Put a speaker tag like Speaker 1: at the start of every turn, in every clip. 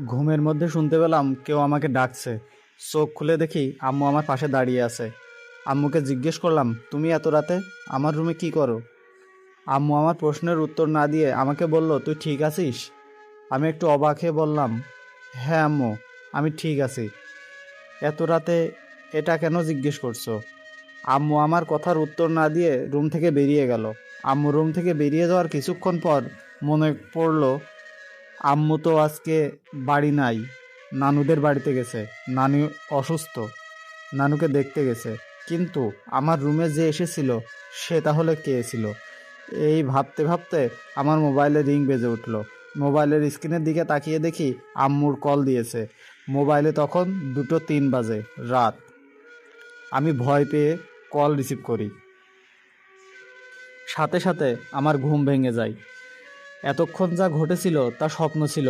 Speaker 1: ঘুমের মধ্যে শুনতে পেলাম কেউ আমাকে ডাকছে। চোখ খুলে দেখি আম্মু আমার পাশে দাঁড়িয়ে আছে। আম্মুকে জিজ্ঞেস করলাম, তুমি এত রাতে আমার রুমে কি করো? আম্মু আমার প্রশ্নের উত্তর না দিয়ে আমাকে বলল, তুই ঠিক আছিস? আমি একটু অবাক হয়ে বললাম হ্যাঁ আম্মু, আমি ঠিক আছি। এত রাতে এটা কেন জিজ্ঞেস করছ? আম্মু আমার কথার উত্তর না দিয়ে রুম থেকে বেরিয়ে গেল। আম্মু রুম থেকে বেরিয়ে যাওয়ার কিছুক্ষণ পর মনে পড়ল আম্মু তো আজকে বাড়ি নাই, নানুদের বাড়িতে গেছে, নানু অসুস্থ, নানুকে দেখতে গেছে। কিন্তু আমার রুমে যে এসেছিল, সে তাহলে কে ছিল? এই ভাবতে ভাবতে আমার মোবাইলে রিং বেজে উঠল। মোবাইলের স্ক্রিনের দিকে তাকিয়ে দেখি আম্মুর কল দিয়েছে। মোবাইলে তখন দুটো তিন বাজে, রাত। আমি ভয় পেয়ে কল রিসিভ করি। সাথে সাথে আমার ঘুম ভেঙে যায়। এতক্ষণ যা ঘটেছিল তা স্বপ্ন ছিল।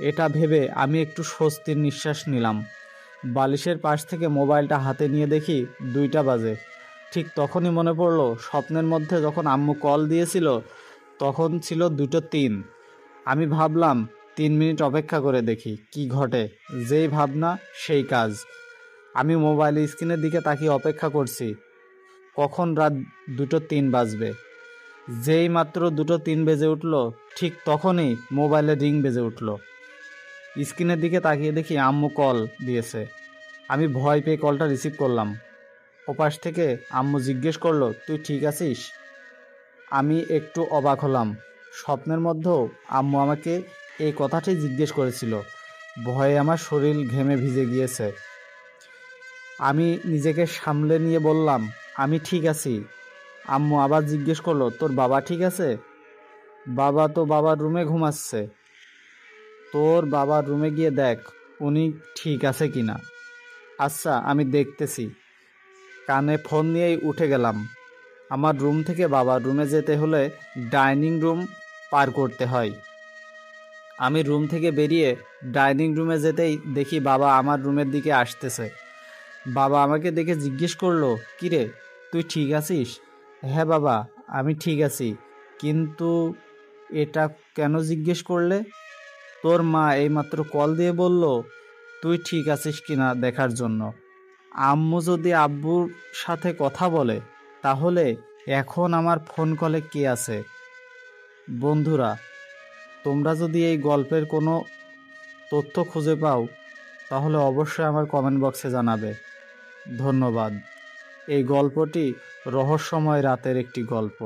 Speaker 1: এটা ভেবে আমি একটু স্বস্তির নিঃশ্বাস নিলাম। বালিশের পাশ থেকে মোবাইলটা হাতে নিয়ে দেখি দুইটা বাজে। ঠিক তখনই মনে পড়ল, স্বপ্নের মধ্যে যখন আম্মু কল দিয়েছিল, তখন ছিল দুটো তিন। আমি ভাবলাম, তিন মিনিট অপেক্ষা করে দেখি, কি ঘটে? যেই ভাবনা, সেই কাজ। আমি মোবাইল স্ক্রিনের দিকে তাকিয়ে অপেক্ষা করছি, কখন রাত দুটো তিন বাজবে? যেই মাত্র দুটো তিন বেজে উঠল, ঠিক তখনই মোবাইলে রিং বেজে উঠল। স্ক্রিনের দিকে তাকিয়ে দেখি আম্মু কল দিয়েছে। আমি ভয় পেয়ে কলটা রিসিভ করলাম। ওপাশ থেকে আম্মু জিজ্ঞেস করল, তুই ঠিক আছিস? আমি একটু অবাক হলাম। স্বপ্নের মধ্যেও আম্মু আমাকে এই কথাটি জিজ্ঞেস করেছিল। ভয়ে আমার শরীর ঘেমে ভিজে গিয়েছে। আমি নিজেকে সামলে নিয়ে বললাম, আমি ঠিক আছি। আম্মু আবার জিজ্ঞেস করল, তোর বাবা ঠিক আছে? বাবা তো বাবার রুমে ঘুমাচ্ছে। তোর বাবার রুমে গিয়ে দেখ, উনি ঠিক আছে কি না আচ্ছা আমি দেখতেছি। কানে ফোন নিয়েই উঠে গেলাম। আমার রুম থেকে বাবার রুমে যেতে হলে ডাইনিং রুম পার করতে হয়। আমি রুম থেকে বেরিয়ে ডাইনিং রুমে যেতেই দেখি বাবা আমার রুমের দিকে আসতেছে। বাবা আমাকে দেখে জিজ্ঞেস করল, কিরে, তুই ঠিক আছিস? হ্যাঁ বাবা, আমি ঠিক আছি। কিন্তু এটা কেন জিজ্ঞেস করলে? তোর মা এইমাত্র কল দিয়ে বলল, তুই ঠিক আছিস কিনা দেখার জন্য। আম্মু যদি আব্বুর সাথে কথা বলে, তাহলে এখন আমার ফোন কলে কে আছে? বন্ধুরা, তোমরা যদি এই গল্পের কোনো তথ্য খুঁজে পাও, তাহলে অবশ্যই আমার কমেন্ট বক্সে জানাবে। ধন্যবাদ। এই গল্পটি রহস্যময় রাতের একটি গল্প।